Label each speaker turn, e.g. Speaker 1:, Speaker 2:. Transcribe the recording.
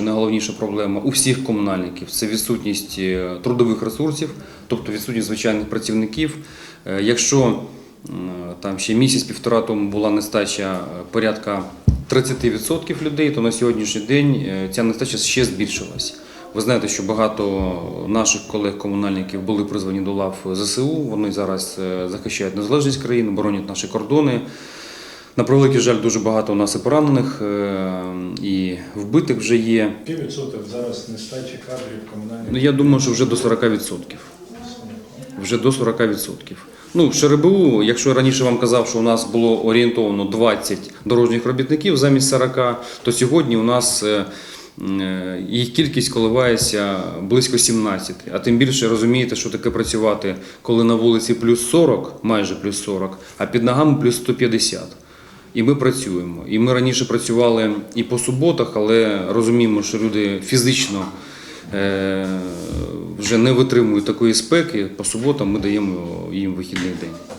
Speaker 1: Найголовніша проблема у всіх комунальників це відсутність е, трудових ресурсів, тобто відсутність звичайних працівників. Е, Якщо там ще місяць-півтора тому була нестача е, порядка 30% людей, то на сьогоднішній день е, ця нестача ще збільшилась. Ви знаєте, що багато наших колег-комунальників були призвані до лав ЗСУ. Вони зараз е, захищають незалежність країни, боронять наші кордони. На превеликий жаль, дуже багато у нас і поранених, е, і вбитих вже є.
Speaker 2: Піввідсоток зараз нестачі кадрів комунальних.
Speaker 1: Ну, я думаю, що вже до 40%. Вже до 40%. Ну, в ШРБУ, якщо я раніше вам казав, що у нас було орієнтовано 20 дорожніх робітників замість 40, то сьогодні у нас е, е, їх кількість коливається близько 17. А тим більше розумієте, що таке працювати, коли на вулиці плюс 40, майже плюс 40, а під ногами плюс 150. І ми працюємо. І ми раніше працювали і по суботах, але розуміємо, що люди фізично е, вже не витримують такої спеки. По суботам ми даємо їм вихідний день.